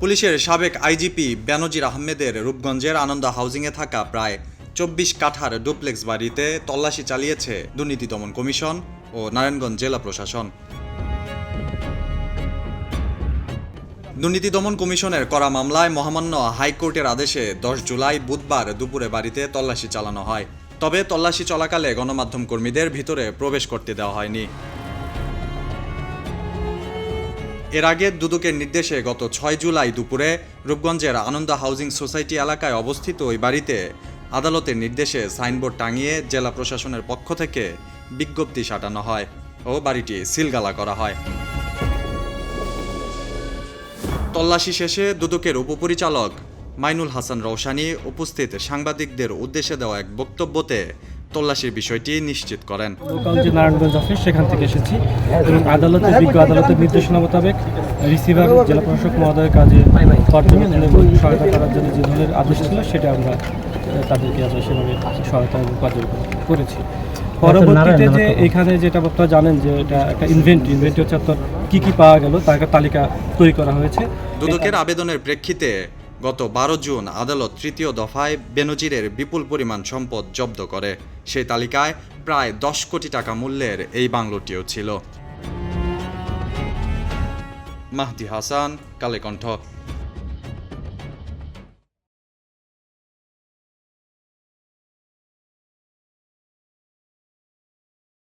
পুলিশের সাবেক আইজিপি বেনজির আহমেদের রূপগঞ্জের আনন্দ হাউজিংয়ে থাকা প্রায় চব্বিশ কাঠার ডুপ্লেক্স বাড়িতে তল্লাশি চালিয়েছে দুর্নীতি দমন কমিশন ও নারায়ণগঞ্জ জেলা প্রশাসন। দুর্নীতি দমন কমিশনের করা মামলায় মহামান্য হাইকোর্টের আদেশে দশ জুলাই বুধবার দুপুরে বাড়িতে তল্লাশি চালানো হয়। তবে তল্লাশি চলাকালে গণমাধ্যম কর্মীদের ভিতরে প্রবেশ করতে দেওয়া হয়নি। এর আগে দুদকের নির্দেশে গত ছয় জুলাই দুপুরে রূপগঞ্জের আনন্দ হাউজিং সোসাইটি এলাকায় অবস্থিত ওই বাড়িতে আদালতের নির্দেশে সাইনবোর্ড টাঙিয়ে জেলা প্রশাসনের পক্ষ থেকে বিজ্ঞপ্তি সাটানো হয় ও বাড়িটি সিলগালা করা হয়। তল্লাশি শেষে দুদকের উপপরিচালক মাইনুল হাসান রৌশানি উপস্থিত সাংবাদিকদের উদ্দেশ্যে দেওয়া এক বক্তব্যতে তল্লাশির বিষয়টি নিশ্চিত করেন। লোকাল যে নারায়ণগঞ্জ অফিস সেখান থেকে এসেছি। এবং আদালতের বিজ্ঞ আদালতের নির্দেশনা মোতাবেক রিসিভার জেলা প্রশাসক মহোদয়ের কাজে পর্যবেক্ষণ এবং সহায়তা করার জন্য যে ধরনের আদেশ ছিল সেটা আমরা তাদেরকে আমরা সেভাবে সহায়তা এবং পর্যবেক্ষণ করেছি। পরবর্তীতে যে এখানে যেটা আপনারা জানেন যে এটা একটা ইনভেন্ট ইনভেন্ট হচ্ছে আপনার কী কী পাওয়া গেল তার একটা তালিকা তৈরি করা হয়েছে। দুদকের আবেদনের প্রেক্ষিতে গত বারো জুন আদালত তৃতীয় দফায় বেনজিরের বিপুল পরিমাণ সম্পদ জব্দ করে। সেই তালিকায় প্রায় দশ কোটি টাকা মূল্যের এই বাংলোটিও ছিল। মাহদি হাসান, কালেকণ্ঠ।